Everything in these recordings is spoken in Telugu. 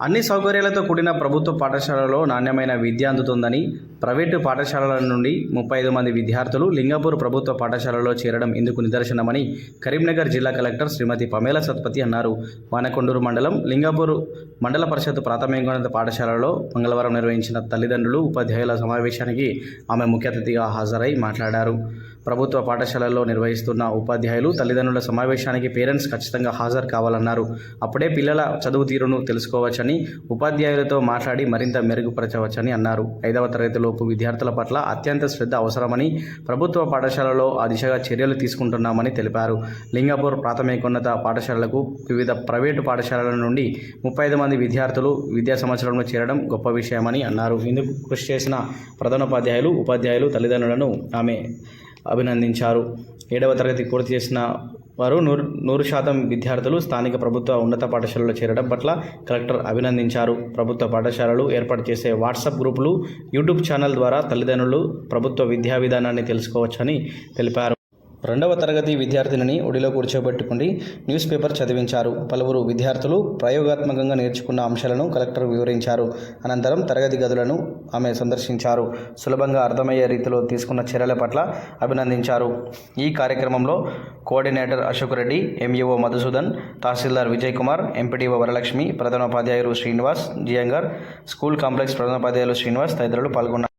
అన్ని సౌకర్యాలతో కూడిన ప్రభుత్వ పాఠశాలలో నాణ్యమైన విద్య అందుతుందని ప్రైవేటు పాఠశాలల నుండి ముప్పై ఐదు మంది విద్యార్థులు లింగపూర్ ప్రభుత్వ పాఠశాలలో చేరడం ఇందుకు నిదర్శనమని కరీంనగర్ జిల్లా కలెక్టర్ శ్రీమతి పమేల సత్పతి అన్నారు. వానకొండూరు మండలం లింగపూర్ మండల పరిషత్ ప్రాథమికోన్నత పాఠశాలలో మంగళవారం నిర్వహించిన తల్లిదండ్రులు ఉపాధ్యాయుల సమావేశానికి ఆమె ముఖ్య అతిథిగా హాజరై మాట్లాడారు. ప్రభుత్వ పాఠశాలల్లో నిర్వహిస్తున్న ఉపాధ్యాయులు తల్లిదండ్రుల సమావేశానికి పేరెంట్స్ ఖచ్చితంగా హాజరు కావాలన్నారు. అప్పుడే పిల్లల చదువు తీరును తెలుసుకోవచ్చని ఉపాధ్యాయులతో మాట్లాడి మరింత మెరుగుపరచవచ్చని అన్నారు. ఐదవ తరగతిలోపు విద్యార్థుల పట్ల అత్యంత శ్రద్ధ అవసరమని ప్రభుత్వ పాఠశాలలో ఆ దిశగా చర్యలు తీసుకుంటున్నామని తెలిపారు. లింగపూర్ ప్రాథమికోన్నత పాఠశాలలకు వివిధ ప్రైవేటు పాఠశాలల నుండి ముప్పై ఐదు మంది విద్యార్థులు విద్యా సంవత్సరంలో చేరడం గొప్ప విషయమని అన్నారు. ఇందుకు కృషి చేసిన ప్రధానోపాధ్యాయులు ఉపాధ్యాయులు తల్లిదండ్రులను ఆమె అభినందించారు. ఏడవ తరగతి పూర్తి చేసిన వారు నూరు నూరు శాతం విద్యార్థులు స్థానిక ప్రభుత్వ ఉన్నత పాఠశాలలో చేరడం పట్ల కలెక్టర్ అభినందించారు. ప్రభుత్వ పాఠశాలలు ఏర్పాటు చేసే వాట్సాప్ గ్రూపులు యూట్యూబ్ ఛానల్ ద్వారా తల్లిదండ్రులు ప్రభుత్వ విద్యా విధానాన్ని తెలుసుకోవచ్చని తెలిపారు. రెండవ తరగతి విద్యార్థినిని ఒడిలో కూర్చోబెట్టుకుని న్యూస్ పేపర్ చదివించారు. పలువురు విద్యార్థులు ప్రయోగాత్మకంగా నేర్చుకున్న అంశాలను కలెక్టర్ వివరించారు. అనంతరం తరగతి గదులను ఆమె సందర్శించారు. సులభంగా అర్థమయ్యే రీతిలో తీసుకున్న చర్యల పట్ల అభినందించారు. ఈ కార్యక్రమంలో కోఆర్డినేటర్ అశోక్ రెడ్డి ఎంఈఓ మధుసూదన్ తహసీల్దార్ విజయ్ కుమార్ ఎంపీడీఓ వరలక్ష్మి ప్రధానోపాధ్యాయులు శ్రీనివాస్ జియంగర్ స్కూల్ కాంప్లెక్స్ ప్రధానోపాధ్యాయులు శ్రీనివాస్ తదితరులు పాల్గొన్నారు.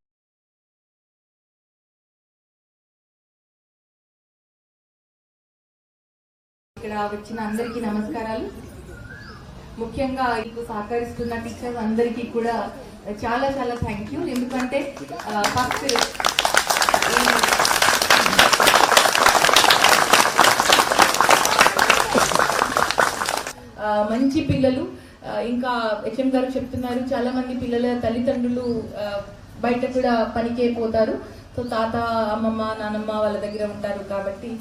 ఇక్కడ వచ్చిన అందరికీ నమస్కారాలు. ముఖ్యంగా ఇప్పుడు సహకరిస్తున్న టీచర్స్ అందరికీ కూడా చాలా చాలా థ్యాంక్ యూ ఎందుకంటే ఫస్ట్ మంచి పిల్లలు ఇంకా హెచ్ఎం గారు చెప్తున్నారు చాలా మంది పిల్లల తల్లిదండ్రులు బయట కూడా పనికే పోతారు. సో తాత అమ్మమ్మ నానమ్మ వాళ్ళ దగ్గర ఉంటారు కాబట్టి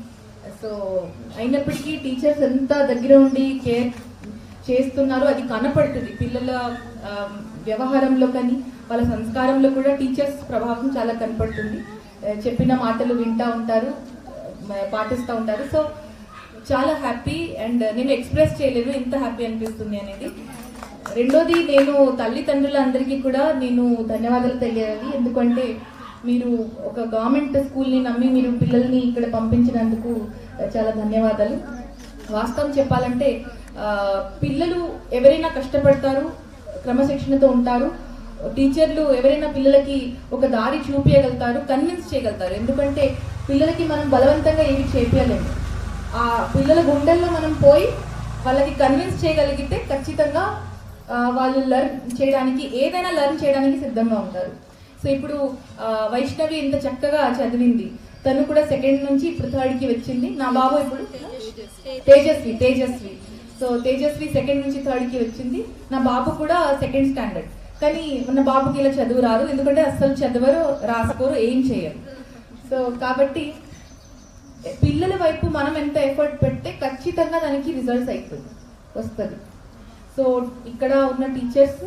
సో అయినప్పటికీ టీచర్స్ ఎంత దగ్గర ఉండి కేర్ చేస్తున్నారో. అది కనపడుతుంది. పిల్లల వ్యవహారంలో కానీ వాళ్ళ సంస్కారంలో కూడా టీచర్స్ ప్రభావం చాలా కనపడుతుంది. చెప్పిన మాటలు వింటూ ఉంటారు పాటిస్తూ ఉంటారు. సో చాలా హ్యాపీ అండ్ నేను ఎక్స్ప్రెస్ చేయలేదు ఎంత హ్యాపీ అనిపిస్తుంది అనేది. రెండోది నేను తల్లిదండ్రులందరికీ కూడా నేను ధన్యవాదాలు తెలియాలి. ఎందుకంటే మీరు ఒక గవర్నమెంట్ స్కూల్ని నమ్మి మీరు పిల్లల్ని ఇక్కడ పంపించినందుకు చాలా ధన్యవాదాలు. వాస్తవం చెప్పాలంటే పిల్లలు ఎవరైనా కష్టపడతారు క్రమశిక్షణతో ఉంటారు టీచర్లు ఎవరైనా పిల్లలకి ఒక దారి చూపించగలుగుతారు కన్విన్స్ చేయగలుగుతారు. ఎందుకంటే పిల్లలకి మనం బలవంతంగా ఏమి చేపించలేము ఆ పిల్లల గుండెల్లో మనం పోయి వాళ్ళకి కన్విన్స్ చేయగలిగితే ఖచ్చితంగా వాళ్ళు లర్న్ చేయడానికి ఏదైనా లర్న్ చేయడానికి సిద్ధంగా ఉంటారు. సో ఇప్పుడు వైష్ణవి ఇంత చక్కగా చదివింది. తను కూడా సెకండ్ నుంచి ఇప్పుడు థర్డ్కి వచ్చింది. నా బాబు ఇప్పుడు తేజస్వి తేజస్వి. సో తేజస్వి సెకండ్ నుంచి థర్డ్కి వచ్చింది. నా బాబు కూడా సెకండ్ స్టాండర్డ్ కానీ మన బాబుకి ఇలా చదువు రాదు. ఎందుకంటే అస్సలు చదవరు రాసుకోరు ఏం చేయరు. సో కాబట్టి పిల్లల వైపు మనం ఎంత ఎఫర్ట్ పెడితే ఖచ్చితంగా దానికి రిజల్ట్స్ అవుతుంది వస్తుంది. సో ఇక్కడ ఉన్న టీచర్స్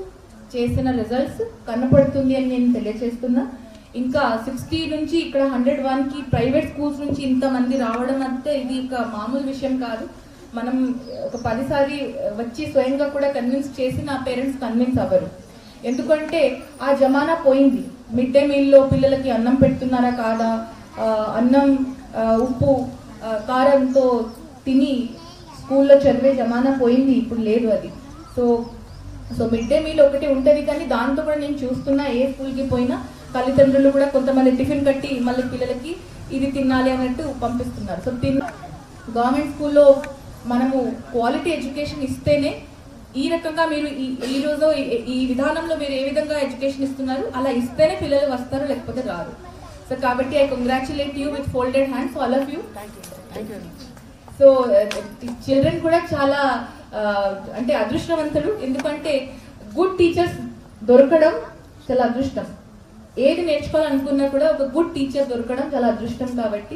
చేసిన రిజల్ట్స్ కనపడుతుంది అని నేను తెలియజేస్తున్నా ఇంకా సిక్స్టీ నుంచి ఇక్కడ హండ్రెడ్ వన్కి ప్రైవేట్ స్కూల్స్ నుంచి ఇంతమంది రావడం అంటే ఇది ఇక మామూలు విషయం కాదు. మనం ఒక పదిసారి వచ్చి స్వయంగా కూడా కన్విన్స్ చేసి నా పేరెంట్స్ కన్విన్స్ అవ్వరు. ఎందుకంటే ఆ జమానా పోయింది. మిడ్ డే మీల్లో పిల్లలకి అన్నం పెడుతున్నారా కాదా? అన్నం ఉప్పు కారంతో తిని స్కూల్లో చదివే జమానా పోయింది. ఇప్పుడు లేదు అది. So so mid day meal ఒకటి ఉంటుంది కానీ దాంతో కూడా నేను చూస్తున్నా ఏ స్కూల్కి పోయినా తల్లిదండ్రులు కూడా కొంతమంది టిఫిన్ కట్టి మళ్ళీ పిల్లలకి ఇది తినాలి అన్నట్టు పంపిస్తున్నారు. సో తిన్న గవర్నమెంట్ స్కూల్లో మనము క్వాలిటీ ఎడ్యుకేషన్ ఇస్తేనే ఈ రకంగా మీరు ఈ ఈ రోజు ఈ- విధానంలో మీరు ఏ విధంగా ఎడ్యుకేషన్ ఇస్తున్నారు అలా ఇస్తేనే పిల్లలు వస్తారు లేకపోతే రారు. సో కాబట్టి I congratulate you with folded hands all of you so children కూడా చాలా అంటే అదృష్టవంతుడు ఎందుకంటే గుడ్ టీచర్స్ దొరకడం చాలా అదృష్టం. ఏది నేర్చుకోవాలనుకున్నా కూడా ఒక గుడ్ టీచర్ దొరకడం చాలా అదృష్టం కాబట్టి